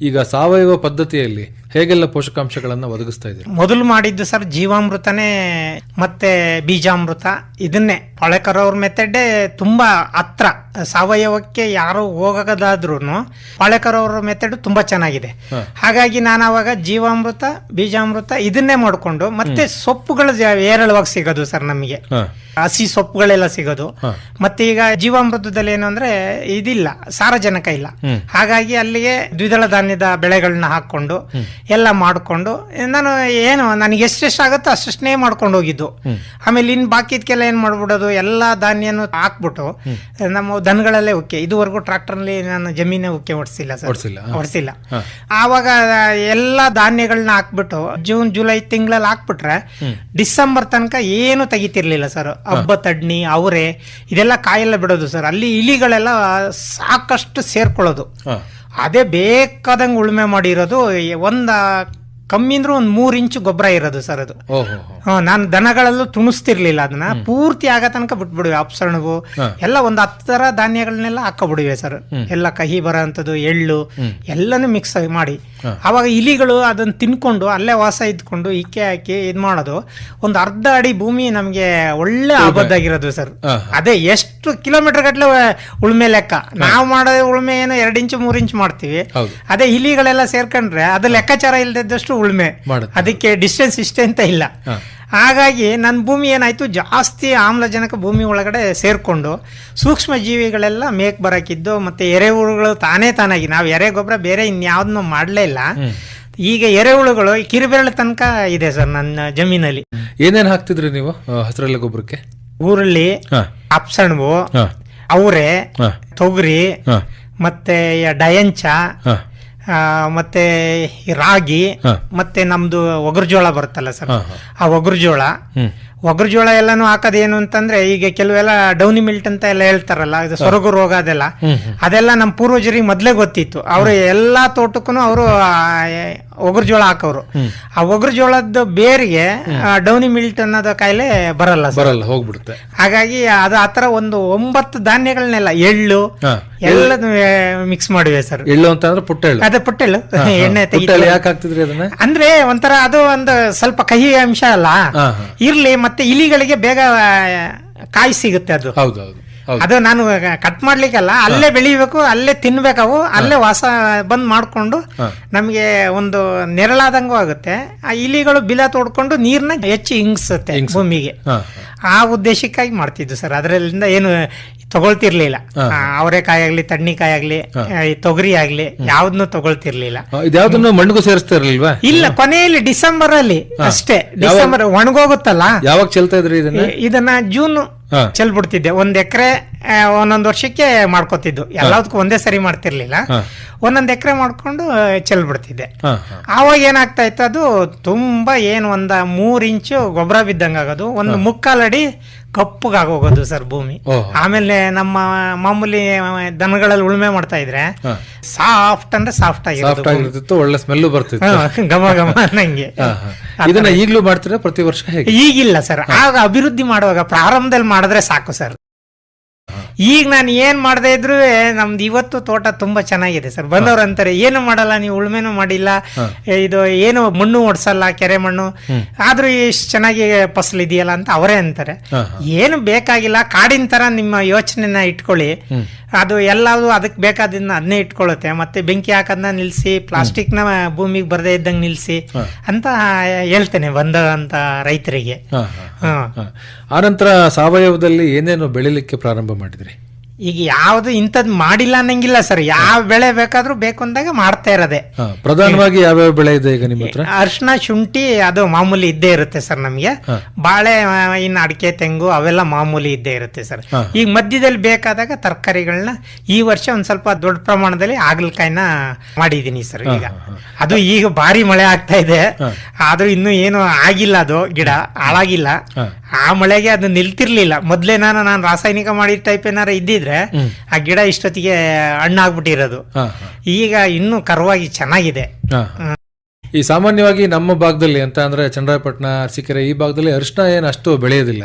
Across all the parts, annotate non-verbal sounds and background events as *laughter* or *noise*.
ಈಗ ಸಾವಯವ ಪದ್ಧತಿಯಲ್ಲಿ ಹೇಗೆಲ್ಲ ಪೋಷಕಾಂಶಗಳನ್ನು ಒದಗಿಸ್ತಾ ಇದ್ದೀರಿ? ಮೊದಲು ಮಾಡಿದ್ದು ಸರ್ ಜೀವಾಮೃತನೇ ಮತ್ತೆ ಬೀಜಾಮೃತ ಇದನ್ನೇ. ಪಾಳೆಕರವ್ರ ಮೆಥಡೇ ತುಂಬಾ ಹತ್ರ. ಸಾವಯವಕ್ಕೆ ಯಾರು ಹೋಗದಾದ್ರೂ ಪಳೆಕರವ್ರ ಮೆಥಡ್ ತುಂಬಾ ಚೆನ್ನಾಗಿದೆ. ಹಾಗಾಗಿ ನಾನು ಅವಾಗ ಜೀವಾಮೃತ ಬೀಜಾಮೃತ ಇದನ್ನೇ ಮಾಡಿಕೊಂಡು ಮತ್ತೆ ಸೊಪ್ಪುಗಳು ಏರಳವಾಗಿ ಹೇರಳವಾಗಿ ಸಿಗೋದು ಸರ್ ನಮಗೆ. ಹಸಿ ಸೊಪ್ಪುಗಳೆಲ್ಲ ಸಿಗೋದು. ಮತ್ತೆ ಈಗ ಜೀವಾಮೃತದಲ್ಲಿ ಏನು ಅಂದ್ರೆ ಇದಿಲ್ಲ ಸಾರಜನಕ ಇಲ್ಲ. ಹಾಗಾಗಿ ಅಲ್ಲಿಗೆ ದ್ವಿದಳ ಧಾನ್ಯದ ಬೆಳೆಗಳನ್ನ ಹಾಕೊಂಡು ಎಲ್ಲ ಮಾಡ್ಕೊಂಡು ನಾನು ಏನು ನನಗೆ ಎಷ್ಟೆಷ್ಟು ಆಗುತ್ತೋ ಅಷ್ಟೇ ಮಾಡ್ಕೊಂಡು ಹೋಗಿದ್ದು. ಆಮೇಲೆ ಇನ್ ಬಾಕಿದ್ಕೆಲ್ಲ ಏನ್ ಮಾಡ್ಬಿಡೋದು ಎಲ್ಲಾ ಧಾನ್ಯನು ಹಾಕ್ಬಿಟ್ಟು ನಮ್ಮ ದನಗಳಲ್ಲೇ ಉಕ್ಕೆ. ಇದುವರೆಗೂ ಟ್ರಾಕ್ಟರ್ನಲ್ಲಿ ನಾನು ಜಮೀನೇ ಉಕ್ಕೆ ಓಡಿಸಿಲ್ಲ ಸರ್. ಓಡ್ಸಿಲ್ಲ? ಆವಾಗ ಎಲ್ಲಾ ಧಾನ್ಯಗಳನ್ನ ಹಾಕ್ಬಿಟ್ಟು ಜೂನ್ ಜುಲೈ ತಿಂಗಳಲ್ಲಿ ಹಾಕ್ಬಿಟ್ರೆ ಡಿಸೆಂಬರ್ ತನಕ ಏನು ತೆಗಿತಿರ್ಲಿಲ್ಲ ಸರ್. ಹಬ್ಬ ತಡ್ನಿ ಅವರೆ ಇದೆಲ್ಲ ಕಾಯೆಲ್ಲ ಬಿಡೋದು ಸರ್. ಅಲ್ಲಿ ಇಲಿಗಳೆಲ್ಲ ಸಾಕಷ್ಟು ಸೇರ್ಕೊಳ್ಳೋದು. ಅದೇ ಬೇಕಾದಂಗೆ ಉಳುಮೆ ಮಾಡಿರೋದು ಒಂದ ಕಮ್ಮಿ ಅಂದ್ರೆ ಒಂದು ಮೂರ್ ಇಂಚು ಗೊಬ್ಬರ ಇರೋದು ಸರ್ ಅದು. ನಾನು ದನಗಳಲ್ಲೂ ತುಣಿಸ್ತಿರ್ಲಿಲ್ಲ ಅದನ್ನ. ಪೂರ್ತಿ ಆಗ ತನಕ ಬಿಟ್ಬಿಡುವೆ ಅಪ್ಸಣವು ಎಲ್ಲ ಒಂದು ಹತ್ತರ ಧಾನ್ಯಗಳನ್ನೆಲ್ಲ ಹಾಕೊಬಿಡುವೆ ಸರ್. ಎಲ್ಲ ಕಹಿ ಬರೋ ಅಂಥದ್ದು ಎಳ್ಳು ಎಲ್ಲನೂ ಮಿಕ್ಸ್ ಮಾಡಿ. ಅವಾಗ ಇಲಿಗಳು ಅದನ್ನ ತಿನ್ಕೊಂಡು ಅಲ್ಲೇ ವಾಸ ಇದ್ಕೊಂಡು ಇಕ್ಕೆ ಹಾಕಿ ಇದ್ ಮಾಡೋದು ಒಂದು ಅರ್ಧ ಅಡಿ ಭೂಮಿ ನಮ್ಗೆ ಒಳ್ಳೆ ಆಬದ್ದಾಗಿರೋದು ಸರ್. ಅದೇ ಎಷ್ಟು ಕಿಲೋಮೀಟರ್ ಗಟ್ಲೆ ಉಳ್ಮೆ ಲೆಕ್ಕ. ನಾವು ಮಾಡೋ ಉಳ್ಮೆ ಏನೋ ಎರಡು ಇಂಚು ಮೂರು ಇಂಚು ಮಾಡ್ತೀವಿ. ಅದೇ ಇಲಿಗಳೆಲ್ಲ ಸೇರ್ಕೊಂಡ್ರೆ ಅದು ಲೆಕ್ಕಾಚಾರ ಇಲ್ದಿದ್ದಷ್ಟು ಉಳುಮೆ. ಅದಕ್ಕೆ ಡಿಸ್ಟೆನ್ಸ್ ಇಷ್ಟೇ ಅಂತ ಇಲ್ಲ. ಹಾಗಾಗಿ ನನ್ನ ಭೂಮಿ ಏನಾಯ್ತು ಜಾಸ್ತಿ ಆಮ್ಲಜನಕ ಭೂಮಿ ಒಳಗಡೆ ಸೇರ್ಕೊಂಡು ಸೂಕ್ಷ್ಮ ಜೀವಿಗಳೆಲ್ಲ ಮೇಕ್ ಬರಕಿದ್ದು ಮತ್ತೆ ಎರೆಹುಳುಗಳು ತಾನೇ ತಾನಾಗಿ ನಾವು ಎರೆ ಗೊಬ್ಬರ ಬೇರೆ ಇನ್ಯಾವ್ದನ್ನು ಮಾಡಲೇ ಇಲ್ಲ. ಈಗ ಎರೆಹುಳುಗಳು ಕಿರುಬೆರಳು ತನಕ ಇದೆ ಸರ್ ನನ್ನ ಜಮೀನಲ್ಲಿ. ಏನೇನು ಹಾಕ್ತಿದ್ರಿ ನೀವು ಹಸಿರೆಲೆ ಗೊಬ್ಬರಕ್ಕೆ? ಊರಲ್ಲಿ ಹಾ. ಅಪ್ಸಣ್ವು ಅವರೆ ತೊಗರಿ ಮತ್ತೆ ಡಯಂಚ ಮತ್ತೆ ರಾಗಿ. ಮತ್ತೆ ನಮ್ದು ಒಗರ್ಜೋಳ ಬರುತ್ತಲ್ಲ ಸರ್? ಆ ಒಗರ್ಜೋಳ. ಒಗರ್ಜೋಳ ಎಲ್ಲಾನು ಹಾಕೋದೇನು ಅಂತಂದ್ರೆ ಈಗ ಕೆಲವೆಲ್ಲ ಡೌನಿ ಮಿಲ್ಟ್ ಅಂತ ಎಲ್ಲ ಹೇಳ್ತಾರಲ್ಲ ಇದು ಸೊರಗು ರೋಗ ಅದೆಲ್ಲ. ಅದೆಲ್ಲ ನಮ್ಮ ಪೂರ್ವಜರಿಗೆ ಮೊದಲೇ ಗೊತ್ತಿತ್ತು. ಅವರು ಎಲ್ಲಾ ತೋಟಕ್ಕೂ ಅವರು ಒಗರ್ಜೋಳ ಹಾಕೋರು ಆ ಒಗರ್ಜೋಳದ ಬೇರಿಗೆ ಡೌನಿ ಮಿಲ್ಟ್ ಅನ್ನೋದು ಕಾಯಿಲೆ ಬರಲ್ಲ ಸರ್. ಬರಲ್ಲ ಹೋಗ್ಬಿಡುತ್ತೆ. ಹಾಗಾಗಿ ಅದು ಆತರ ಒಂದು ಒಂಬತ್ತು ಧಾನ್ಯಗಳನ್ನೆಲ್ಲ ಎಳ್ಳು ಎಲ್ಲ ಮಿಕ್ಸ್ ಮಾಡಿವೆ ಸರ್. ಎಳ್ಳು ಅಂತ ಅಂದ್ರೆ ಪುಟ್ಟ ಎಳ್ಳು ಅದೇ ಪುಟ್ಟೆಳ್ಳು ಎಣ್ಣೆ ಯಾಕೆ ಹಾಕ್ತಿದ್ರಿ ಅದನ್ನ? ಅಂದ್ರೆ ಒಂಥರ ಅದು ಒಂದು ಸ್ವಲ್ಪ ಕಹಿ ಅಂಶ ಅಲ್ಲ. ಇರ್ಲಿ ಮತ್ತೆ ಇಲಿಗಳಿಗೆ ಬೇಗ ಕಾಯಿ ಸಿಗುತ್ತೆ ಅದು. ಹೌದು. ಅದು ನಾನು ಕಟ್ ಮಾಡ್ಲಿಕ್ಕಲ್ಲ ಅಲ್ಲೇ ಬೆಳಿಬೇಕು ಅಲ್ಲೇ ತಿನ್ಬೇಕವು ಅಲ್ಲೇ ವಾಸ ಬಂದ್ ಮಾಡ್ಕೊಂಡು ನಮಗೆ ಒಂದು ನೆರಳಾದಂಗೂ ಆಗುತ್ತೆ. ಆ ಇಲಿಗಳು ಬಿಲ ತೋಡ್ಕೊಂಡು ನೀರ್ನ ಹೆಚ್ಚು ಹಿಂಗ್ಸುತ್ತೆ ಭೂಮಿಗೆ. ಆ ಉದ್ದೇಶಕ್ಕಾಗಿ ಮಾಡ್ತಿದ್ದು ಸರ್. ಅದರಿಂದ ಏನು ತಗೊಳ್ತಿರ್ಲಿಲ್ಲ. ಅವರೇಕಾಯಿ ಆಗ್ಲಿ ತಣ್ಣಿಕಾಯಿ ಆಗ್ಲಿ ತೊಗರಿ ಆಗ್ಲಿ ಯಾವ್ದನ್ನು ತಗೊಳ್ತಿರ್ಲಿಲ್ಲ. ಇದ್ಯಾವ್ದನ್ನು ಮಣ್ಣಿಗೂ ಸೇರಿಸ್ತಾ ಇರಲಿಲ್ವಾ ಇಲ್ಲ ಕೊನೆಯಲ್ಲಿ ಡಿಸೆಂಬರ್ ಅಲ್ಲಿ ಅಷ್ಟೇ. ಡಿಸೆಂಬರ್ ಒಣಗೋಗುತ್ತಲ್ಲ? ಯಾವಾಗ ಚೆಲ್ತಾ ಇದ್ರಿ ಇದನ್ನ? ಇದನ್ನ ಜೂನ್. ಚೆಲ್ಬಿಡ್ತಿದ್ದೆ ಒಂದ್ ಎಕರೆ ಒಂದೊಂದ್ ವರ್ಷಕ್ಕೆ ಮಾಡ್ಕೋತಿದ್ದು. ಎಲ್ಲದಕ್ಕೂ ಒಂದೇ ಸರಿ ಮಾಡ್ತಿರ್ಲಿಲ್ಲ. ಒಂದೊಂದ್ ಎಕರೆ ಮಾಡ್ಕೊಂಡು ಚೆಲ್ ಚೆಲ್ಬಿಡ್ತಿದ್ದೆ ಹಾ ಆವಾಗ ಏನಾಗ್ತಾ ಇತ್ತು ಅದು ತುಂಬಾ ಏನು ಒಂದ ಮೂರ್ ಇಂಚು ಗೊಬ್ಬರ ಬಿದ್ದಂಗ ಆಗೋದು. ಒಂದು ಮುಕ್ಕಾಲಡಿ ಕಪ್ಪಗಾಗೋಗೋದು ಸರ್ ಭೂಮಿ. ಆಮೇಲೆ ನಮ್ಮ ಮಾಮೂಲಿ ದನಗಳಲ್ಲಿ ಉಳುಮೆ ಮಾಡ್ತಾ ಇದ್ರೆ. ಸಾಫ್ಟ್ ಅಂದ್ರೆ ಸಾಫ್ಟ್ ಸಾಫ್ಟ್ ಆಗಿರ್ತಿತ್ತು ಒಳ್ಳೆ ಸ್ಮೆಲ್ಲು ಬರ್ತಿತ್ತು. ಗಮ ಘಮ ಘಮ ನಂಗೆ ಹಾ, ಹಾ. ಇದನ್ನ ಈಗ್ಲೂ ಮಾಡ್ತೀರಾ ಪ್ರತಿ ವರ್ಷ ಈಗಿಲ್ಲ ಸರ್. ಆಗ ಅಭಿವೃದ್ಧಿ ಮಾಡುವಾಗ ಪ್ರಾರಂಭದಲ್ಲಿ ಮಾಡಿದ್ರೆ ಸಾಕು ಸರ್. ಈಗ ನಾನು ಏನ್ ಮಾಡದೇ ಇದ್ರು ನಮ್ದು ಇವತ್ತು ತೋಟ ತುಂಬಾ ಚೆನ್ನಾಗಿದೆ ಸರ್. ಬಂದವ್ರು ಅಂತಾರೆ ಏನು ಮಾಡಲ್ಲ ನೀವು ಉಳ್ಮೆನೂ ಮಾಡಿಲ್ಲ. ಇದು ಏನು ಮಣ್ಣು ಓಡಿಸಲ್ಲ ಕೆರೆ ಮಣ್ಣು. ಆದ್ರೂ ಇಷ್ಟು ಚೆನ್ನಾಗಿ ಫಸಲು ಇದೆಯಲ್ಲ ಅಂತ ಅವರೇ ಅಂತಾರೆ. ಏನು ಬೇಕಾಗಿಲ್ಲ ಕಾಡಿನ ತರ ನಿಮ್ಮ ಯೋಚನೆನ ಇಟ್ಕೊಳ್ಳಿ. ಅದು ಎಲ್ಲಾದ್ರೂ ಅದಕ್ಕೆ ಬೇಕಾದನ್ನ ಅದನ್ನೇ ಇಟ್ಕೊಳ್ಳುತ್ತೆ. ಮತ್ತೆ ಬೆಂಕಿ ಹಾಕೋದನ್ನ ನಿಲ್ಸಿ ಪ್ಲಾಸ್ಟಿಕ್ನ ಭೂಮಿಗೆ ಬರದೇ ಇದ್ದಂಗೆ ನಿಲ್ಸಿ ಅಂತ ಹೇಳ್ತೇನೆ ಬಂದಂತ ರೈತರಿಗೆ. ಆನಂತರ ಸಾವಯವದಲ್ಲಿ ಏನೇನು ಬೆಳಿಲಿಕ್ಕೆ ಪ್ರಾರಂಭ ಮಾಡಿದ್ರಿ? ಈಗ ಯಾವ್ದು ಇಂಥದ್ ಮಾಡಿಲ್ಲ ಅನ್ನಂಗಿಲ್ಲ ಸರ್. ಯಾವ ಬೆಳೆ ಬೇಕಾದ್ರೂ ಬೇಕು ಅಂದಾಗ ಮಾಡ್ತಾ ಇರೋದೆ. ಪ್ರಧಾನವಾಗಿ ಯಾವ್ಯಾವ ಬೆಳೆ ಇದೆ ಈಗ ನಿಮ್ಮ ಹತ್ರ? ಅರ್ಶಿನ ಶುಂಠಿ ಅದು ಮಾಮೂಲಿ ಇದ್ದೇ ಇರುತ್ತೆ ಸರ್ ನಮಗೆ. ಬಾಳೆ ಇನ್ನು ಅಡಿಕೆ ತೆಂಗು ಅವೆಲ್ಲ ಮಾಮೂಲಿ ಇದ್ದೇ ಇರುತ್ತೆ ಸರ್. ಈಗ ಮಧ್ಯದಲ್ಲಿ ಬೇಕಾದಾಗ ತರಕಾರಿಗಳನ್ನ ಈ ವರ್ಷ ಒಂದ್ ಸ್ವಲ್ಪ ದೊಡ್ಡ ಪ್ರಮಾಣದಲ್ಲಿ ಆಗಲಕಾಯಿನ ಮಾಡಿದೀನಿ ಸರ್ ಈಗ. ಅದು ಈಗ ಭಾರಿ ಮಳೆ ಆಗ್ತಾ ಇದೆ. ಆದ್ರೂ ಇನ್ನು ಏನು ಆಗಿಲ್ಲ ಅದು ಗಿಡ ಹಾಳಾಗಿಲ್ಲ. ಆ ಮಳೆಗೆ ಅದು ನಿಲ್ತಿರ್ಲಿಲ್ಲ. ಮೊದ್ಲೇ ನಾನು ನಾನು ರಾಸಾಯನಿಕ ಮಾಡಿದ ಟೈಪ್ ಏನಾರ ಇದ್ದಿದ್ರೆ ಆ ಗಿಡ ಇಷ್ಟೊತ್ತಿಗೆ ಹಣ್ಣಾಗ್ಬಿಟ್ಟಿರೋದು. ಈಗ ಇನ್ನೂ ಕರವಾಗಿ ಚೆನ್ನಾಗಿದೆ. ಈ ಸಾಮಾನ್ಯವಾಗಿ ನಮ್ಮ ಭಾಗದಲ್ಲಿ ಅಂತ ಅಂದ್ರೆ ಚಂದ್ರಾಯಪಟ್ಟಣ ಅರಸಿಕೆರೆ ಈ ಭಾಗದಲ್ಲಿ ಅರಿಶಿನ ಏನು ಅಷ್ಟು ಬೆಳೆಯೋದಿಲ್ಲ.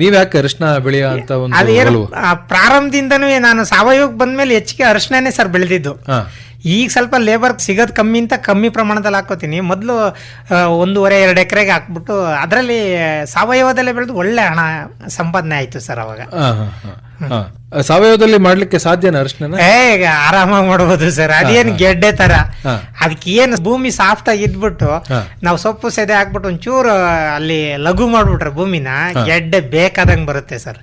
ನೀವ್ ಯಾಕೆ ಅರಿಶಿನ ಬೆಳೆಯೋ ಅಂತ ಒಂದು ಅದೇನು ಪ್ರಾರಂಭದಿಂದನೂ ನಾನು ಸಾವಯವಕ್ಕೆ ಬಂದ್ಮೇಲೆ ಹೆಚ್ಚಿಗೆ ಅರಿಶಿನೇ ಸರ್ ಬೆಳೆದಿದ್ದು. ಈಗ ಸ್ವಲ್ಪ ಲೇಬರ್ ಸಿಗೋದು ಕಮ್ಮಿ ಅಂತ ಕಮ್ಮಿ ಪ್ರಮಾಣದಲ್ಲಿ ಹಾಕೋತೀನಿ ಮೊದಲು ಒಂದೂವರೆ ಎರಡು ಎಕರೆಗೆ ಹಾಕ್ಬಿಟ್ಟು ಅದರಲ್ಲಿ ಸಾವಯವದಲ್ಲೇ ಬೆಳೆದು ಒಳ್ಳೆ ಹಣ ಸಂಪಾದನೆ ಆಯ್ತು ಸರ್ ಅವಾಗ. ಸಾವಯವದಲ್ಲಿ ಮಾಡ್ಲಿಕ್ಕೆ ಸಾಧ್ಯನ ಅರಿಶಿನ ಏ ಆರಾಮಾಗಿ ಮಾಡ್ಬೋದು ಸರ್. ಅದೇನು ಗೆಡ್ಡೆ ತರ. ಅದಕ್ಕೆ ಏನು ಭೂಮಿ ಸಾಫ್ಟ್ ಆಗಿ ಇದ್ಬಿಟ್ಟು. ನಾವು ಸೊಪ್ಪು ಸೆದೆ ಹಾಕ್ಬಿಟ್ಟು ಒಂಚೂರು ಅಲ್ಲಿ ಲಘು ಮಾಡ್ಬಿಟ್ರೆ ಭೂಮಿನ ಗೆಡ್ಡೆ ಬೇಕಾದಂಗ್ ಬರುತ್ತೆ ಸರ್.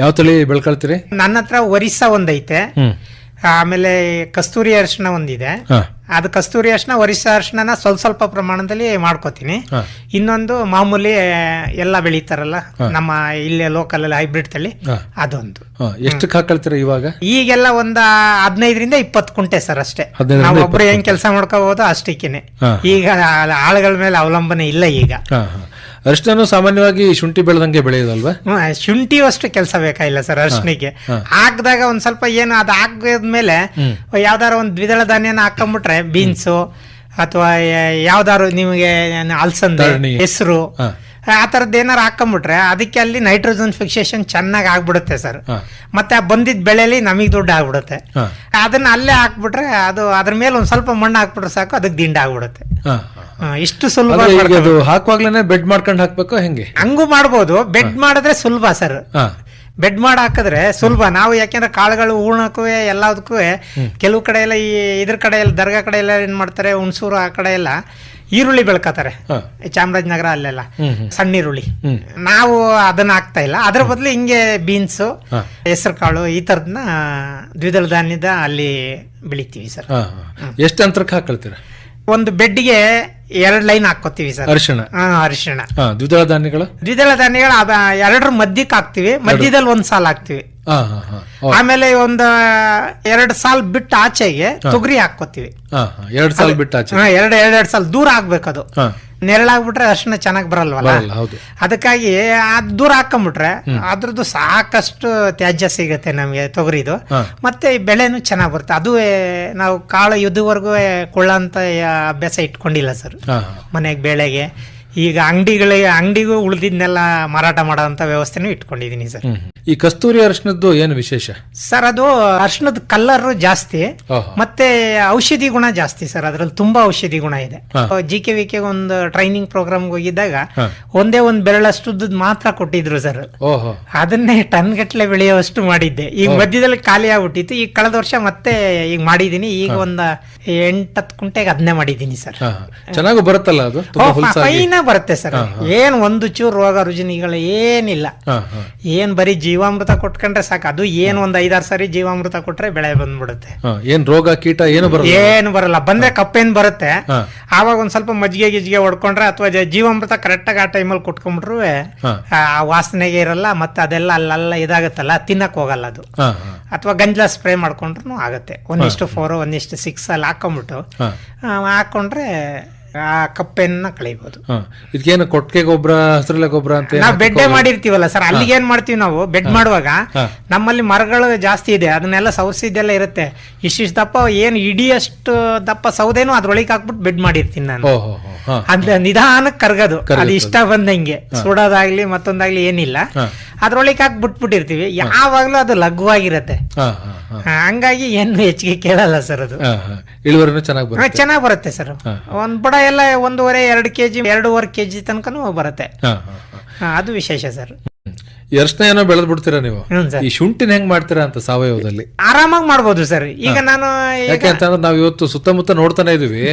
ಯಾವ ತಳಿ ಬೆಳ್ಕೊಳ್ತೀರಿ? ನನ್ನ ಹತ್ರ ಒರಿಸ್ಸಾ ಒಂದೈತೆ. ಆಮೇಲೆ ಕಸ್ತೂರಿ ಅರಿಶಿನ ಒಂದಿದೆ. ಅದು ಕಸ್ತೂರಿ ಅರ್ಶನ ಒರಿಸ್ಸಾ ಅರ್ಶಿನ ಸ್ವಲ್ಪ ಸ್ವಲ್ಪ ಪ್ರಮಾಣದಲ್ಲಿ ಮಾಡ್ಕೋತೀನಿ. ಇನ್ನೊಂದು ಮಾಮೂಲಿ ಎಲ್ಲ ಬೆಳೀತಾರಲ್ಲ ನಮ್ಮ ಇಲ್ಲೇ ಲೋಕಲ್ ಅಲ್ಲಿ ಹೈಬ್ರಿಡ್ ತಳಿ. ಅದೊಂದು. ಎಷ್ಟು ಹಾಕೊಳ್ತೀರಾ ಇವಾಗ? ಈಗೆಲ್ಲ ಒಂದ ಹದಿನೈದರಿಂದ ಇಪ್ಪತ್ತು ಕುಂಟೆ ಸರ್ ಅಷ್ಟೇ. ನಾವು ಒಬ್ರು ಏನ್ ಕೆಲಸ ಮಾಡ್ಕೋಬಹುದು ಅಷ್ಟಕ್ಕೇನೆ. ಈಗ ಆಳುಗಳ ಮೇಲೆ ಅವಲಂಬನೆ ಇಲ್ಲ ಈಗ. ಹಾ ಸಾಮಾನ್ಯವಾಗಿ ಶುಂಠಿ ಬೆಳೆದಂಗೆ ಬೆಳೆಯೋದಲ್ವಾ? ಶುಂಠಿ ಅಷ್ಟು ಕೆಲಸ ಬೇಕಾಗಿಲ್ಲ ಸರ್ ಅರ್ಶನಿಗೆ. ಹಾಕ್ದಾಗ ಒಂದ್ ಸ್ವಲ್ಪ ಏನು ಅದು ಹಾಕಿದ್ಮೇಲೆ ಯಾವ್ದಾರ ಒಂದ್ ದ್ವಿದಳ ಧಾನ್ಯನ ಹಾಕೊಂಡ್ಬಿಟ್ರೆ ಬೀನ್ಸು ಅಥವಾ ಯಾವ್ದಾದ್ರು ನಿಮಗೆ ಅಲ್ಸಂದೆ. ಹೆಸರು. ಆ ಥರದ್ದು ಏನಾರು ಹಾಕೊಂಡ್ಬಿಟ್ರೆ ಅದಕ್ಕೆ ಅಲ್ಲಿ ನೈಟ್ರೋಜನ್ ಫಿಕ್ಸೇಷನ್ ಚೆನ್ನಾಗಿ ಆಗ್ಬಿಡುತ್ತೆ ಸರ್. ಮತ್ತೆ ಆ ಬಂದಿದ್ದ ಬೆಳೆಯಲ್ಲಿ ನಮಗೆ ದುಡ್ಡು ಆಗ್ಬಿಡುತ್ತೆ. ಅದನ್ನ ಅಲ್ಲೇ ಹಾಕ್ಬಿಟ್ರೆ ಅದು ಅದ್ರ ಮೇಲೆ ಒಂದ್ ಸ್ವಲ್ಪ ಮಣ್ಣು ಹಾಕ್ಬಿಟ್ರೆ ಸಾಕು ಅದಕ್ಕೆ ದಿಂಡ ಆಗ್ಬಿಡುತ್ತೆ. ಇಷ್ಟು ಸುಲಭ ಹಾಕುವಾಗ್ಲೇನೆ ಬೆಡ್ ಮಾಡ್ಕೊಂಡು ಹಾಕ್ಬೇಕು ಹೆಂಗೆ? ಹಂಗೂ ಮಾಡ್ಬೋದು ಬೆಡ್ ಮಾಡಿದ್ರೆ ಸುಲಭ ಸರ್. ಬೆಡ್ ಮಾಡಿ ಹಾಕಿದ್ರೆ ಸುಲಭ. ನಾವು ಯಾಕೆಂದ್ರೆ ಕಾಳುಗಳು ಹೂಣಕ್ಕೂ ಎಲ್ಲದಕ್ಕೂ ಕೆಲವು ಕಡೆ ಎಲ್ಲ ಈ ಇದ್ರ ಕಡೆ ಎಲ್ಲ ದರ್ಗಾ ಕಡೆ ಎಲ್ಲ ಏನ್ ಮಾಡ್ತಾರೆ ಹುಣಸೂರು ಆ ಕಡೆ ಎಲ್ಲ ಈರುಳ್ಳಿ ಬೆಳ್ಕತಾರೆ. ಚಾಮರಾಜನಗರ ಅಲ್ಲೆಲ್ಲ. ಸಣ್ಣ ಈರುಳ್ಳಿ. ನಾವು ಅದನ್ನ ಹಾಕ್ತಾ ಇಲ್ಲ. ಅದ್ರ ಬದಲು ಹಿಂಗೆ ಬೀನ್ಸು ಹೆಸರುಕಾಳು ಹೆಸರು ಕಾಳು ಈ ತರದನ್ನ ದ್ವಿದಳ ಧಾನ್ಯದ ಅಲ್ಲಿ ಬೆಳಿತೀವಿ ಸರ್. ಎಷ್ಟು ಅಂತರಕ್ಕೆ ಹಾಕೊಳ್ತೀರಾ? ಒಂದು ಬೆಡ್ಗೆ ಎರಡ್ ಲೈನ್ ಹಾಕೋತೀವಿ ಸರ್. ಅರಿಶಿಣ. ಹಾ ಅರಿಶಿಣ. ಹಾ ದ್ವಿದಳ ಧಾನ್ಯಗಳು? ದ್ವಿದಳ ಧಾನ್ಯಗಳು ಅದ ಎರಡರ ಮಧ್ಯಕ್ಕೆ ಹಾಕ್ತಿವಿ. ಮಧ್ಯದಲ್ಲಿ ಒಂದ್ ಸಾಲ ಹಾಕ್ತಿವಿ. ಹಾ ಹಾ ಹಾ. ಆಮೇಲೆ ಒಂದ್ ಎರಡ್ ಸಾಲ್ ಬಿಟ್ಟು ಆಚೆಗೆ ತೊಗರಿ ಹಾಕೋತೀವಿ ಹಾ ಹಾ. ಎರಡ್ ಸಾಲ ಬಿಟ್ಟು ಆಚೆ. ಹಾ, ಎರಡ್ ಎರಡ್ ಎರಡ್ ಸಾಲ್ ದೂರ ಆಗ್ಬೇಕದು. ನೆರಳಾಗ್ಬಿಟ್ರೆ ಅರ್ಶಿನ ಚೆನ್ನಾಗಿ ಬರಲ್ವಲ್ಲ? ಅದಕ್ಕಾಗಿ ಅದ್ ದೂರ ಹಾಕೊಂಡ್ಬಿಟ್ರೆ ಅದ್ರದ್ದು ಸಾಕಷ್ಟು ತ್ಯಾಜ್ಯ ಸಿಗುತ್ತೆ ನಮಗೆ ತೊಗರಿದು. ಮತ್ತೆ ಬೆಳೆನೂ ಚೆನ್ನಾಗ್ ಬರುತ್ತೆ. ಅದು ನಾವು ಕಾಳು ಇದುವರೆಗೂ ಕೊಳ್ಳಂತ ಅಭ್ಯಾಸ ಇಟ್ಕೊಂಡಿಲ್ಲ ಸರ್. ಮನೆಗೆ ಬೇಳೆಗೆ. ಈಗ ಅಂಗಡಿಗಳಿಗೆ ಅಂಗಡಿಗೂ ಉಳಿದಿದ್ನೆಲ್ಲ ಮಾರಾಟ ಮಾಡೋಂಥ ವ್ಯವಸ್ಥೆನೂ ಇಟ್ಕೊಂಡಿದ್ದೀನಿ ಸರ್. ಈ ಕಸ್ತೂರಿ ಅರ್ಶನದ್ದು ಏನು ವಿಶೇಷ? ಸರ್ ಅದು ಅರ್ಶನದ ಕಲ್ಲರ್ ಜಾಸ್ತಿ ಮತ್ತೆ ಔಷಧಿ ಗುಣ ಜಾಸ್ತಿ ಸರ್ ಅದ್ರಲ್ಲಿ ತುಂಬಾ ಔಷಧಿ ಗುಣ ಇದೆ. ಜಿ ಕೆ ವಿ ಕೆ ಒಂದು ಟ್ರೈನಿಂಗ್ ಪ್ರೋಗ್ರಾಮ್ ಹೋಗಿದ್ದಾಗ ಒಂದೇ ಒಂದ್ ಬೆರಳಷ್ಟು ಮಾತ್ರ ಕೊಟ್ಟಿದ್ರು ಸರ್. ಅದನ್ನೇ ಟನ್ ಗಟ್ಲೆ ಬೆಳೆಯುವಷ್ಟು ಮಾಡಿದ್ದೆ. ಈಗ ಮಧ್ಯದಲ್ಲಿ ಖಾಲಿ ಆಗ್ಬಿಟ್ಟಿತ್ತು. ಈಗ ಕಳೆದ ವರ್ಷ ಮತ್ತೆ ಈಗ ಮಾಡಿದೀನಿ ಈಗ ಒಂದ್ ಎಂಟತ್ತು ಕುಂಟೆಗೆ ಅದನ್ನೇ ಮಾಡಿದೀನಿ ಸರ್. ಚೆನ್ನಾಗೂ ಬರುತ್ತಲ್ಲ ಅದು? ಫೈನ ಬರುತ್ತೆ ಸರ್. ಏನ್ ಒಂದು ಚೂರು ರೋಗ ರುಜಿನಿಗಳು ಏನಿಲ್ಲ. ಏನ್ ಬರೀ ಜೀವಾಮೃತ ಕೊಟ್ಕೊಂಡ್ರೆ ಸಾಕು. ಅದು ಏನ್ ಒಂದ್ ಐದಾರು ಸಾರಿ ಜೀವಾಮೃತ ಕೊಟ್ರೆ ಬೆಳೆ ಬಂದ್ಬಿಡುತ್ತೆ. ಏನ್ ರೋಗ ಕೀಟ ಏನು ಬರಲ್ಲ ಏನು ಬರಲ್ಲ. ಬಂದ್ರೆ ಕಪ್ಪೇನ್ ಬರುತ್ತೆ. ಆವಾಗ ಒಂದ್ ಸ್ವಲ್ಪ ಮಜ್ಜಿಗೆ ಗಿಜ್ಗೆ ಹೊಡ್ಕೊಂಡ್ರೆ ಅಥವಾ ಜೀವಾಮೃತ ಕರೆಕ್ಟ್ ಆಗಿ ಆ ಟೈಮಲ್ಲಿ ಕೊಟ್ಕೊಂಡ್ಬಿಟ್ರು ಆ ವಾಸನೆಗೆ ಇರಲ್ಲ ಮತ್ತೆ ಅದೆಲ್ಲ ಅಲ್ಲೆಲ್ಲ ಇದಾಗುತ್ತಲ್ಲ ತಿನ್ನಕ್ ಹೋಗಲ್ಲ ಅದು. ಅಥವಾ ಗಂಜಲ ಸ್ಪ್ರೇ ಮಾಡ್ಕೊಂಡ್ರು ಆಗುತ್ತೆ. ಒಂದಿಷ್ಟು ಫೋರ್ ಒಂದಿಷ್ಟು ಸಿಕ್ಸ್ ಅಲ್ಲಿ ಹಾಕೊಂಡ್ಬಿಟ್ಟು ಹಾಕೊಂಡ್ರೆ ಆ ಕಪ್ಪೆನ್ನ ಕಳಿಬಹುದು ಇದಕ್ಕೇನು ಕೊಟ್ಟಿಗೆ ಗೊಬ್ಬರ ಹಸಿರಲೆ ಗೊಬ್ಬರ ಅಂತ ನಾವು ಬೆಡ್ಡೆ ಮಾಡಿರ್ತೀವಲ್ಲ ಸರ್ ಅಲ್ಲಿಗೆ ಏನ್ ಮಾಡ್ತೀವಿ ನಾವು? ಬೆಡ್ ಮಾಡುವಾಗ ನಮ್ಮಲ್ಲಿ ಮರಗಳು ಜಾಸ್ತಿ ಇದೆ ಅದನ್ನೆಲ್ಲ ಸೌಸಿದ್ದೆಲ್ಲ ಇರುತ್ತೆ. ಇಷ್ಟಿಷ್ಟು ದಪ್ಪ ಏನು ಇಡಿಯಷ್ಟು ದಪ್ಪ ಸೌದೆನೂ ಅದ್ರೊಳಗೆ ಹಾಕ್ಬಿಟ್ಟು ಬೆಡ್ ಮಾಡಿರ್ತೀನಿ ನಾನು. ಓಹೋ ಹೋ ಹಾ. ಅದ್ ನಿಧಾನಕ್ಕೆ ಕರ್ಗದು. ಅದು ಇಷ್ಟ ಬಂದಂಗೆ. ಸುಡೋದಾಗ್ಲಿ ಮತ್ತೊಂದಾಗ್ಲಿ ಏನಿಲ್ಲ. ಅದ್ರೊಳಗೆ ಹಾಕಿ ಬಿಟ್ಬಿಟ್ಟಿರ್ತೀವಿ. ಯಾವಾಗ್ಲೂ ಅದು ಲಘುವಾಗಿರತ್ತೆ. ಹಂಗಾಗಿ ಏನು ಹೆಚ್ಚಿಗೆ ಕೇಳಲ್ಲ ಸರ್ ಅದು. ಚೆನ್ನಾಗ್ ಇಳುವರಿನೂ ಚೆನ್ನಾಗಿ ಬರುತ್ತೆ. ಚೆನ್ನಾಗಿ ಬರುತ್ತೆ ಸರ್. ಒಂದ್ ಬಡ ಎಲ್ಲ ಒಂದೂವರೆ ಎರಡು ಕೆಜಿ ಎರಡೂವರೆ ಕೆಜಿ ತನಕನೂ ಬರುತ್ತೆ. ಅದು ವಿಶೇಷ ಸರ್. ಅರಿಶಿನ ಏನೋ ಬೆಳೆದ್ ಬಿಡ್ತೀರಾ ನೀವು? ಸರ್. ಈ ಶುಂಠಿನ ಹೆಂಗ್ ಮಾಡ್ತೀರಾ ಅಂತ ಸಾವಯವದಲ್ಲಿ? ಆರಾಮಾಗಿ ಮಾಡ್ಬೋದು ಸರ್. ಈಗ ನಾನು ಈಗ ಯಾಕೆ ಅಂತಂದ್ರೆ ನಾವು ಇವತ್ತು ಸುತ್ತಮುತ್ತ ನೋಡ್ತಾನೆ ಇದೀವಿ.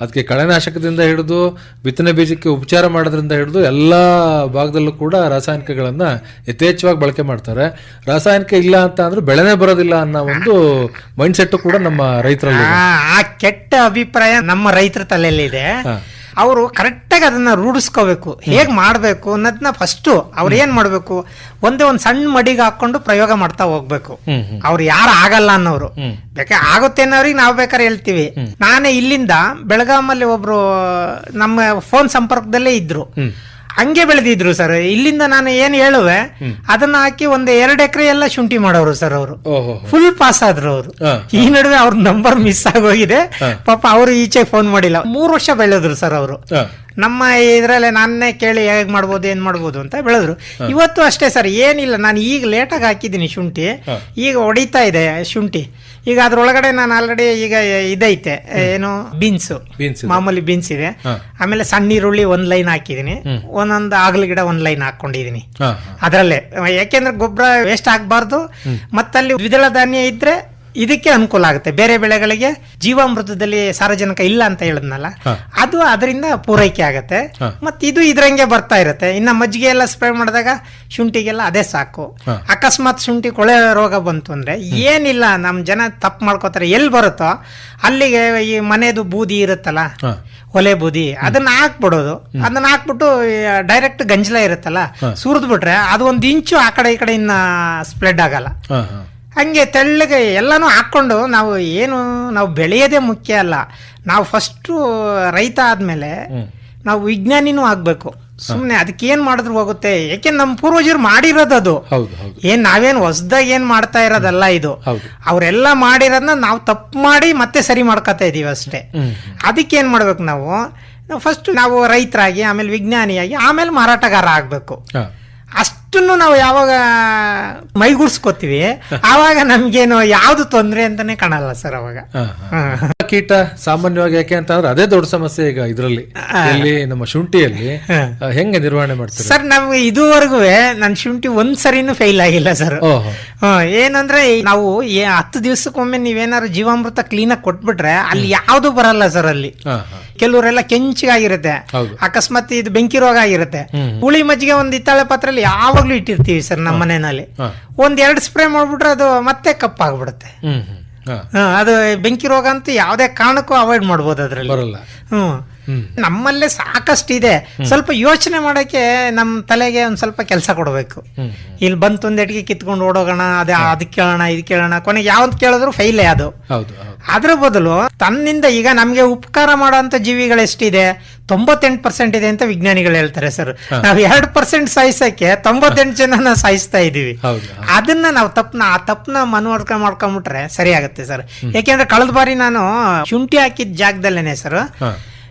ಅದಕ್ಕೆ ಕಳೆನಾಶಕದಿಂದ ಹಿಡಿದು ಬಿತ್ತನೆ ಬೀಜಕ್ಕೆ ಉಪಚಾರ ಮಾಡೋದ್ರಿಂದ ಹಿಡಿದು ಎಲ್ಲಾ ಭಾಗದಲ್ಲೂ ಕೂಡ ರಾಸಾಯನಿಕಗಳನ್ನ ಯಥೇಚ್ಛವಾಗಿ ಬಳಕೆ ಮಾಡ್ತಾರೆ. ರಾಸಾಯನಿಕ ಇಲ್ಲ ಅಂತ ಅಂದ್ರೆ ಬೆಳೆನೇ ಬರೋದಿಲ್ಲ ಅನ್ನೋ ಒಂದು ಮೈಂಡ್ ಸೆಟ್ ಕೂಡ ನಮ್ಮ ರೈತರಲ್ಲಿ ಆ ಆ ಕೆಟ್ಟ ಅಭಿಪ್ರಾಯ ನಮ್ಮ ರೈತರ ತಲೆಯಲ್ಲಿದೆ. ಹಾ. ಅವರು ಕರೆಕ್ಟಾಗಿ ಅದನ್ನ ರೂಢಿಸ್ಕೋಬೇಕು. ಹೇಗೆ ಮಾಡಬೇಕು ಅನ್ನೋದನ್ನ ಫಸ್ಟು ಅವ್ರು ಏನು ಮಾಡಬೇಕು? ಒಂದೇ ಒಂದು ಸಣ್ಣ ಮಡಿಗೆ ಹಾಕೊಂಡು ಪ್ರಯೋಗ ಮಾಡ್ತಾ ಹೋಗ್ಬೇಕು. ಅವ್ರು ಯಾರು ಆಗಲ್ಲ ಅನ್ನೋರು. ಬೇಕಾ ಆಗುತ್ತೆ ಅನ್ನೋರಿಗೆ ನಾವು ಬೇಕಾದ್ರೆ ಹೇಳ್ತೀವಿ. ನಾನೇ ಇಲ್ಲಿಂದ ಬೆಳಗಾಮಲ್ಲಿ ಒಬ್ರು ನಮ್ಮ ಫೋನ್ ಸಂಪರ್ಕದಲ್ಲೇ ಇದ್ರು. ಹಂಗೆ ಬೆಳೆದಿದ್ರು ಸರ್ ಇಲ್ಲಿಂದ ನಾನು ಏನ್ ಹೇಳುವೆ ಅದನ್ನ ಹಾಕಿ ಒಂದ್ ಎರಡ್ ಎಕರೆ ಎಲ್ಲ ಶುಂಠಿ ಮಾಡೋರು ಸರ್ ಅವರು. ಫುಲ್ ಪಾಸ್ ಆದ್ರು ಅವರು. ಈ ನಡುವೆ ಅವ್ರ ನಂಬರ್ ಮಿಸ್ ಆಗೋಗಿದೆ. ಪಾಪ ಅವರು ಈಚೆ ಫೋನ್ ಮಾಡಿಲ್ಲ. ಮೂರು ವರ್ಷ ಬೆಳೆದ್ರು ಸರ್ ಅವರು. ನಮ್ಮ ಇದ್ರಲ್ಲೇ ನಾನೇ ಕೇಳಿ ಹೇಗ್ ಮಾಡ್ಬೋದು ಏನ್ ಮಾಡ್ಬೋದು ಅಂತ ಬೆಳೆದ್ರು. ಇವತ್ತು ಅಷ್ಟೇ ಸರ್ ಏನಿಲ್ಲ ನಾನು ಈಗ ಲೇಟಾಗಿ ಹಾಕಿದ್ದೀನಿ ಶುಂಠಿ. ಈಗ ಹೊಡಿತಾ ಇದೆ ಶುಂಠಿ. ಈಗ ಅದ್ರೊಳಗಡೆ ನಾನು ಆಲ್ರೆಡಿ ಈಗ ಇದೈತೆ ಏನು ಬೀನ್ಸ್. ಬೀನ್ಸ್ ಮಾಮೂಲಿ ಬೀನ್ಸ್ ಇದೆ. ಹಾ. ಆಮೇಲೆ ಸಣ್ಣ ಈರುಳ್ಳಿ ಒಂದ್ ಲೈನ್ ಹಾಕಿದೀನಿ. ಒಂದೊಂದು ಆಗಲ ಗಿಡ ಒಂದ್ ಲೈನ್ ಹಾಕೊಂಡಿದೀನಿ ಹಾ. ಅದರಲ್ಲೇ. ಯಾಕೆಂದ್ರೆ ಗೊಬ್ಬರ ವೇಸ್ಟ್ ಆಗಬಾರ್ದು. ಮತ್ತಲ್ಲಿ ದ್ವಿದಳ ಧಾನ್ಯ ಇದ್ರೆ ಇದಕ್ಕೆ ಅನುಕೂಲ ಆಗುತ್ತೆ. ಬೇರೆ ಬೆಳೆಗಳಿಗೆ ಜೀವಾಮೃತದಲ್ಲಿ ಸಾರಜನಕ ಇಲ್ಲ ಅಂತ ಹೇಳಿದ್ನಲ್ಲ ಅದು ಅದರಿಂದ ಪೂರೈಕೆ ಆಗುತ್ತೆ. ಮತ್ತೆ ಇದು ಇದ್ರಂಗೆ ಬರ್ತಾ ಇರುತ್ತೆ. ಇನ್ನ ಮಜ್ಜಿಗೆ ಎಲ್ಲ ಸ್ಪ್ರೇ ಮಾಡಿದಾಗ ಶುಂಠಿಗೆಲ್ಲ ಅದೇ ಸಾಕು. ಅಕಸ್ಮಾತ್ ಶುಂಠಿ ಕೊಳೆ ರೋಗ ಬಂತು ಅಂದ್ರೆ ಏನಿಲ್ಲ ನಮ್ ಜನ ತಪ್ಪು ಮಾಡ್ಕೋತಾರೆ. ಎಲ್ಲಿ ಬರುತ್ತೋ ಅಲ್ಲಿಗೆ ಈ ಮನೆದು ಬೂದಿ ಇರುತ್ತಲ್ಲ ಒಲೆ ಬೂದಿ ಅದನ್ನ ಹಾಕ್ಬಿಡೋದು. ಅದನ್ನ ಹಾಕ್ಬಿಟ್ಟು ಡೈರೆಕ್ಟ್ ಗಂಜಲ ಇರುತ್ತಲ್ಲ ಸುರಿದ್ಬಿಟ್ರೆ ಸುರಿದ್ ಬಿಟ್ರೆ ಅದು ಒಂದ್ ಇಂಚು ಆ ಕಡೆ ಈ ಕಡೆ ಇನ್ನ ಸ್ಪ್ರೆಡ್ ಆಗಲ್ಲ. ಹಂಗೆ ತೆಳ್ಳಗೆ ಎಲ್ಲನೂ ಹಾಕ್ಕೊಂಡು ನಾವು ಏನು ನಾವು ಬೆಳೆಯೋದೇ ಮುಖ್ಯ ಅಲ್ಲ. ನಾವು ಫಸ್ಟು ರೈತ ಆದ್ಮೇಲೆ ನಾವು ವಿಜ್ಞಾನಿನೂ ಆಗಬೇಕು. ಸುಮ್ಮನೆ ಅದಕ್ಕೆ ಏನ್ ಮಾಡಿದ್ರು ಹೋಗುತ್ತೆ? ಯಾಕೆ ನಮ್ಮ ಪೂರ್ವಜರು ಮಾಡಿರೋದು ಅದು? ಏನ್ ನಾವೇನ್ ಹೊಸ್ದಾಗಿ ಏನ್ ಮಾಡ್ತಾ ಇರೋದಲ್ಲ ಇದು? ಅವರೆಲ್ಲ ಮಾಡಿರೋದನ್ನ ನಾವು ತಪ್ಪು ಮಾಡಿ ಮತ್ತೆ ಸರಿ ಮಾಡ್ಕೊತಾ ಇದೀವಿ ಅಷ್ಟೇ. ಅದಕ್ಕೆ ಏನ್ ಮಾಡ್ಬೇಕು ನಾವು? ಫಸ್ಟ್ ನಾವು ರೈತರಾಗಿ ಆಮೇಲೆ ವಿಜ್ಞಾನಿಯಾಗಿ ಆಮೇಲೆ ಮಾರಾಟಗಾರ ಆಗ್ಬೇಕು. ಅಷ್ಟನ್ನು ನಾವು ಯಾವಾಗ ಮೈಗೂಡ್ಸ್ಕೊತೀವಿ *laughs* ಆವಾಗ ನಮ್ಗೇನು ಯಾವ್ದು ತೊಂದ್ರೆ ಅಂತಾನೆ ಕಾಣಲ್ಲ ಸರ್ ಅವಾಗ. ಕೀಟ ಸಾಮಾನ್ಯವಾಗಿ ಯಾಕೆ ಅಂತಂದ್ರೆ ಅದೇ ದೊಡ್ಡ ಸಮಸ್ಯೆ ಈಗ ಇದರಲ್ಲಿ. ಇಲ್ಲಿ ನಮ್ಮ ಶುಂಠಿಯಲ್ಲಿ. ಹೆಂಗೆ ನಿರ್ವಹಣೆ ಮಾಡ್ತೀವಿ ಸರ್ ನಮ್ಗೆ ಇದುವರೆಗೂ ನನ್ ಶುಂಠಿ ಒಂದ್ ಸರಿನೂ ಫೇಲ್ ಆಗಿಲ್ಲ ಸರ್. ಏನಂದ್ರೆ ನಾವು ಹತ್ತು ದಿವಸಕ್ಕೊಮ್ಮೆ ನೀವೇನಾದ್ರು ಜೀವಾಮೃತ ಕ್ಲೀನ್ ಆಗಿ ಕೊಟ್ಬಿಟ್ರೆ ಅಲ್ಲಿ ಯಾವ್ದು ಬರಲ್ಲ ಸರ್ ಅಲ್ಲಿ. ಕೆಲವರೆಲ್ಲ ಕೆಂಚಿಗಾಗಿರುತ್ತೆ. ಅಕಸ್ಮಾತ್ ಇದು ಬೆಂಕಿ ರೋಗ ಆಗಿರುತ್ತೆ. ಹುಳಿ ಮಜ್ಜಿಗೆ ಒಂದು ಇತ್ತಾಳೆ ಪಾತ್ರೆಯಲ್ಲಿ ಯಾವಾಗ್ಲೂ ಇಟ್ಟಿರ್ತೀವಿ ಸರ್ ನಮ್ಮ ಮನೆಯಲ್ಲಿ. ಒಂದ್ ಎರಡು ಸ್ಪ್ರೇ ಮಾಡ್ಬಿಟ್ರೆ ಅದು ಮತ್ತೆ ಕಪ್ಪಾಗ್ಬಿಡುತ್ತೆ. ಅದು ಬೆಂಕಿ ರೋಗ ಅಂತೂ ಯಾವುದೇ ಕಾರಣಕ್ಕೂ ಅವಾಯ್ಡ್ ಮಾಡ್ಬೋದು ಅದ್ರಲ್ಲಿ. ಹ್ಮ್. ನಮ್ಮಲ್ಲೇ ಸಾಕಷ್ಟು ಇದೆ ಸ್ವಲ್ಪ ಯೋಚನೆ ಮಾಡಕ್ಕೆ ನಮ್ಮ ತಲೆಗೆ ಒಂದು ಸ್ವಲ್ಪ ಕೆಲಸ ಕೊಡಬೇಕು. ಇಲ್ಲಿ ಬಂತು ಒಂದ್ ಎಟ್ಗೆ ಕಿತ್ಕೊಂಡು ಓಡೋಗೋಣ ಅದೇ ಅದಕ್ಕೆ ಕೇಳೋಣ ಇದು ಕೇಳೋಣ ಕೊನೆಗೆ ಯಾವ್ದು ಕೇಳಿದ್ರು ಫೈಲೇ ಅದು. ಅದ್ರ ಬದಲು ತನ್ನಿಂದ ಈಗ ನಮ್ಗೆ ಉಪಕಾರ ಮಾಡೋಂಥ ಜೀವಿಗಳೆಷ್ಟಿದೆ ತೊಂಬತ್ತೆಂಟು ಪರ್ಸೆಂಟ್ ಇದೆ ಅಂತ ವಿಜ್ಞಾನಿಗಳು ಹೇಳ್ತಾರೆ ಸರ್. ನಾವ್ ಎರಡು ಪರ್ಸೆಂಟ್ ಸಾಯಿಸಕ್ಕೆ ತೊಂಬತ್ತೆಂಟು ಜನ ಸಾಯಿಸ್ತಾ ಇದೀವಿ ಅದನ್ನ ನಾವು ತಪ್ಪನ ಆ ತಪ್ಪನ ಮನವರ್ಕ ಮಾಡ್ಕೊಂಡ್ಬಿಟ್ರೆ ಸರಿ ಆಗುತ್ತೆ ಸರ್. ಯಾಕೆಂದ್ರೆ ಕಳೆದ ಬಾರಿ ನಾನು ಶುಂಠಿ ಹಾಕಿದ ಜಾಗದಲ್ಲೇನೆ ಸರ್.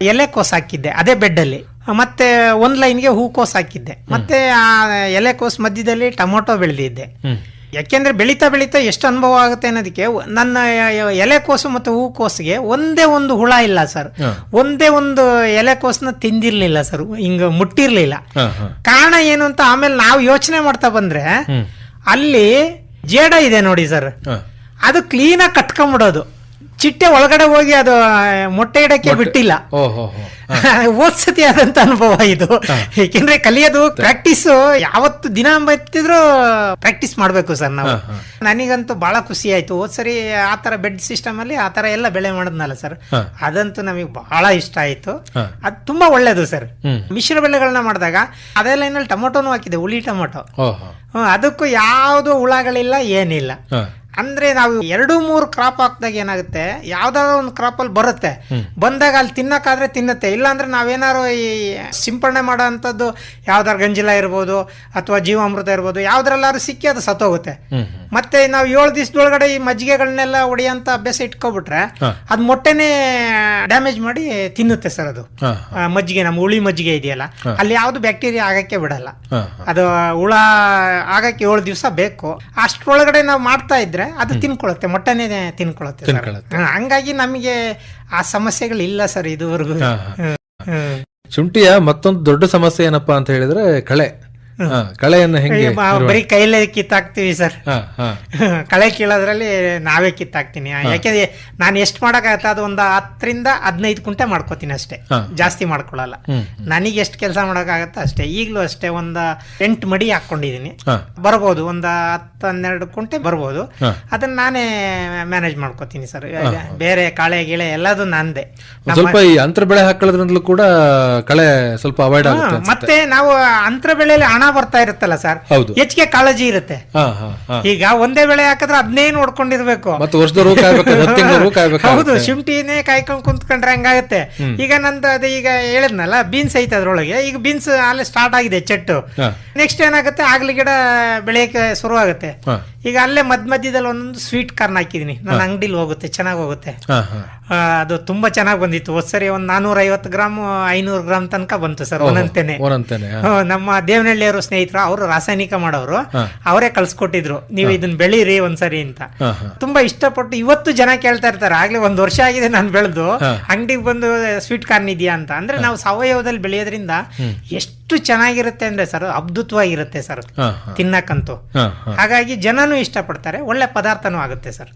ಎಲೆಕೋಸ್ ಹಾಕಿದ್ದೆ ಅದೇ ಬೆಡ್ಡಲ್ಲಿ. ಮತ್ತೆ ಒಂದ್ ಲೈನ್ಗೆ ಹೂಕೋಸ್ ಹಾಕಿದ್ದೆ. ಮತ್ತೆ ಆ ಎಲೆಕೋಸು ಮಧ್ಯದಲ್ಲಿ ಟೊಮೊಟೊ ಬೆಳೆದಿದ್ದೆ. ಯಾಕೆಂದ್ರೆ ಬೆಳೀತಾ ಬೆಳೀತಾ ಎಷ್ಟು ಅನುಭವ ಆಗುತ್ತೆ ಅನ್ನೋದಕ್ಕೆ ನನ್ನ ಎಲೆಕೋಸು ಮತ್ತು ಹೂಕೋಸಿಗೆ ಒಂದೇ ಒಂದು ಹುಳ ಇಲ್ಲ ಸರ್. ಒಂದೇ ಒಂದು ಎಲೆಕೋಸನ್ನ ತಿಂದಿರ್ಲಿಲ್ಲ ಸರ್. ಹಿಂಗ ಮುಟ್ಟಿರ್ಲಿಲ್ಲ. ಕಾರಣ ಏನು ಅಂತ ಆಮೇಲೆ ನಾವು ಯೋಚನೆ ಮಾಡ್ತಾ ಬಂದ್ರೆ ಅಲ್ಲಿ ಜೇಡ ಇದೆ ನೋಡಿ ಸರ್. ಅದು ಕ್ಲೀನಾಗಿ ಕಟ್ಕೊಂಡ್ಬಿಡೋದು ಚಿಟ್ಟೆ ಒಳಗಡೆ ಹೋಗಿ ಅದು ಮೊಟ್ಟೆ ಇಡಕ್ಕೆ ಬಿಟ್ಟಿಲ್ಲ. *laughs* ಓದ್ಸತಿ ಆದಂತ ಅನುಭವ ಇದು. ಏಕೆಂದ್ರೆ ಕಲಿಯೋದು ಪ್ರಾಕ್ಟೀಸ್ ಯಾವತ್ತು ದಿನ ಬತ್ತಿದ್ರು ಪ್ರಾಕ್ಟೀಸ್ ಮಾಡ್ಬೇಕು ಸರ್ ನಾವು. ನನಗಂತೂ ಬಹಳ ಖುಷಿ ಆಯ್ತು. ಹೋದ್ ಸರಿ ಆ ತರ ಬೆಡ್ ಸಿಸ್ಟಮ್ ಅಲ್ಲಿ ಆ ತರ ಎಲ್ಲ ಬೆಳೆ ಮಾಡಿದ್ನಲ್ಲ ಸರ್. ಅದಂತೂ ನಮಗೆ ಬಹಳ ಇಷ್ಟ ಆಯ್ತು. ಅದು ತುಂಬಾ ಒಳ್ಳೇದು ಸರ್. ಮಿಶ್ರ ಬೆಳೆಗಳನ್ನ ಮಾಡಿದಾಗ ಅದೇ ಲೈನಲ್ಲಿ ಟೊಮೊಟೊನು ಹಾಕಿದೆ ಹುಳಿ ಟೊಮೊಟೊ. ಅದಕ್ಕೂ ಯಾವುದು ಹುಳಗಳಿಲ್ಲ ಏನಿಲ್ಲ. ಅಂದ್ರೆ ನಾವು ಎರಡು ಮೂರು ಕ್ರಾಪ್ ಹಾಕಿದಾಗ ಏನಾಗುತ್ತೆ? ಯಾವ್ದಾದ್ರು ಒಂದು ಕ್ರಾಪ್ ಅಲ್ಲಿ ಬರುತ್ತೆ. ಬಂದಾಗ ಅಲ್ಲಿ ತಿನ್ನಕ್ಕಾದ್ರೆ ತಿನ್ನತ್ತೆ. ಇಲ್ಲಾಂದ್ರೆ ನಾವೇನಾರು ಈ ಸಿಂಪಡಣೆ ಮಾಡೋ ಅಂಥದ್ದು ಯಾವ್ದಾರು ಗಂಜಿಲ ಇರ್ಬೋದು ಅಥವಾ ಜೀವಾಮೃತ ಇರ್ಬೋದು ಯಾವ್ದ್ರಲ್ಲಾದ್ರು ಸಿಕ್ಕಿ ಅದು ಸತ್ತೋಗುತ್ತೆ. ಮತ್ತೆ ನಾವು ಏಳು ದಿವಸದೊಳಗಡೆ ಈ ಮಜ್ಜಿಗೆಗಳನ್ನೆಲ್ಲ ಹೊಡಿಯಂತ ಅಭ್ಯಾಸ ಇಟ್ಕೊಬಿಟ್ರೆ. ಅದು ಮೊಟ್ಟೆನೇ ಡ್ಯಾಮೇಜ್ ಮಾಡಿ ತಿನ್ನುತ್ತೆ ಸರ್ ಅದು. ಮಜ್ಜಿಗೆ ನಮ್ಮ ಹುಳಿ ಮಜ್ಜಿಗೆ ಇದೆಯಲ್ಲ ಅಲ್ಲಿ ಯಾವ್ದು ಬ್ಯಾಕ್ಟೀರಿಯಾ ಆಗಕ್ಕೆ ಬಿಡಲ್ಲ. ಅದು ಹುಳ ಆಗಕ್ಕೆ ಏಳು ದಿವಸ ಬೇಕು. ಅಷ್ಟರೊಳಗಡೆ ನಾವು ಮಾಡ್ತಾ ಇದ್ರೆ ಅದು ತಿನ್ಕೊಳುತ್ತೆ ಮೊಟ್ಟೆನೇ ತಿನ್ಕೊಳುತ್ತೆ ಸರ್. ಹಂಗಾಗಿ ನಮಗೆ ಆ ಸಮಸ್ಯೆಗಳಿಲ್ಲ ಸರ್ ಇದುವರೆಗೂ. ಶುಂಠಿಯ ಮತ್ತೊಂದು ದೊಡ್ಡ ಸಮಸ್ಯೆ ಏನಪ್ಪಾ ಅಂತ ಹೇಳಿದ್ರೆ ಕಳೆ. ಕಳೆಯನ್ನ ಹೆಂಗೆ ಬರೀ ಕೈಲೇ ಕಿತ್ತಾಕ್ತಿವಿ ಸರ್. *laughs* ಕಳೆ ಕೀಳೋದ್ರಲ್ಲಿ ನಾವೇ ಕಿತ್ತಾಕ್ತೀನಿ. ಯಾಕೆಂದ್ರೆ ನಾನು ಎಷ್ಟು ಮಾಡಕ್ಕಾಗತ್ತೆ ಅದು ಒಂದು ಹತ್ತರಿಂದ ಹದಿನೈದು ಕುಂಟೆ ಮಾಡ್ಕೋತೀನಿ ಅಷ್ಟೇ. ಜಾಸ್ತಿ ಮಾಡ್ಕೊಳಲ್ಲ. ಹ್ಮ್ ನನಗೆ ಎಷ್ಟು ಕೆಲಸ ಮಾಡೋಕ್ಕಾಗತ್ತೆ ಅಷ್ಟೇ. ಈಗಲೂ ಅಷ್ಟೇ ಒಂದು ಎಂಟು ಮಡಿ ಹಾಕೊಂಡಿದ್ದೀನಿ ಬರ್ಬೋದು ಒಂದು ಹತ್ತು ಹನ್ನೆರಡು ಕುಂಟೆ ಬರ್ಬೋದು. ಅದನ್ನ ನಾನೇ ಮ್ಯಾನೇಜ್ ಮಾಡ್ಕೋತೀನಿ ಸರ್. ಬೇರೆ ಕಾಳೆ ಗಿಳೆ ಎಲ್ಲದು ನಂದೆ. ಸ್ವಲ್ಪ ಈ ಅಂತರ ಬೆಳೆ ಹಾಕೊಳ್ಳೋದ್ರಿಂದಲೂ ಕೂಡ ಕಳೆ ಸ್ವಲ್ಪ ಅವಾಯ್ಡ್ ಆಗುತ್ತೆ ಮತ್ತೆ ನಾವು ಅಂತರ ಬೆಳೆಯಲ್ಲಿ ಹಣ ಬರ್ತಾ ಇರುತ್ತಲ್ಲ ಸರ್? ಹೆಚ್ಚಿಗೆ ಕಾಳಜಿ ಇರುತ್ತೆ. ಈಗ ಒಂದೇ ಬೆಳೆ ಹಾಕಿದ್ರೆ ಅದನ್ನೇ ನೋಡ್ಕೊಂಡಿರ್ಬೇಕು. ಹೌದು ಶುಂಠಿನೇ ಕಾಯ್ಕೊಂಡ್ ಕುಂತ್ಕೊಂಡ್ರೆ ಹಂಗಾಗುತ್ತೆ. ಈಗ ನಂದು ಅದು ಈಗ ಹೇಳಿದ್ನಲ್ಲ ಬೀನ್ಸ್ ಐತೆ ಅದ್ರೊಳಗೆ. ಈಗ ಬೀನ್ಸ್ ಅಲ್ಲೇ ಸ್ಟಾರ್ಟ್ ಆಗಿದೆ ಚೆಟ್ಟು. ನೆಕ್ಸ್ಟ್ ಏನಾಗುತ್ತೆ? ಆಗ್ಲಿ ಗಿಡ ಬೆಳೆಯಕ್ಕೆ ಶುರು ಆಗುತ್ತೆ ಈಗ ಅಲ್ಲೇ ಮಧ್ಯ ಮಧ್ಯದಲ್ಲಿ ಒಂದೊಂದು ಸ್ವೀಟ್ ಕಾರ್ನ್ ಹಾಕಿದೀನಿ ನನ್ನ ಅಂಗಡಿಲಿ ಹೋಗುತ್ತೆ ಚೆನ್ನಾಗಿ ಹೋಗುತ್ತೆ. ಅದು ತುಂಬಾ ಚೆನ್ನಾಗಿ ಬಂದಿತ್ತು. ಹೋದ್ ಸರಿ ಒಂದ್ ನಾನೂರ ಐವತ್ತು ಗ್ರಾಮ್ ಐನೂರು ಗ್ರಾಮ್ ತನಕ ಬಂತು ಸರ್ ಒಂದಂತೇನೆ. ನಮ್ಮ ದೇವನಹಳ್ಳಿಯವರು ಸ್ನೇಹಿತರು ಅವರು ರಾಸಾಯನಿಕ ಮಾಡೋರು. ಅವರೇ ಕಳ್ಸಿಕೊಟ್ಟಿದ್ರು ನೀವು ಇದನ್ನ ಬೆಳೀರಿ ಒಂದ್ಸರಿ ಅಂತ. ತುಂಬಾ ಇಷ್ಟಪಟ್ಟು ಇವತ್ತು ಜನ ಕೇಳ್ತಾ ಇರ್ತಾರೆ ಆಗ್ಲೇ ಒಂದ್ ವರ್ಷ ಆಗಿದೆ ನಾನು ಬೆಳೆದು. ಅಂಗಡಿಗೆ ಬಂದು ಸ್ವೀಟ್ ಕಾರ್ನ್ ಇದೆಯಾ ಅಂತ. ಅಂದ್ರೆ ನಾವು ಸಾವಯವದಲ್ಲಿ ಬೆಳೆಯೋದ್ರಿಂದ ಎಷ್ಟು ಚೆನ್ನಾಗಿರುತ್ತೆ ಅಂದ್ರೆ ಸರ್ ಅದ್ಭುತವಾಗಿರುತ್ತೆ ಸರ್ ತಿನ್ನಕ್ಕಂತೂ. ಹಾಗಾಗಿ ಜನನೂ ಇಷ್ಟಪಡ್ತಾರೆ ಒಳ್ಳೆ ಪದಾರ್ಥನೂ ಆಗುತ್ತೆ ಸರ್.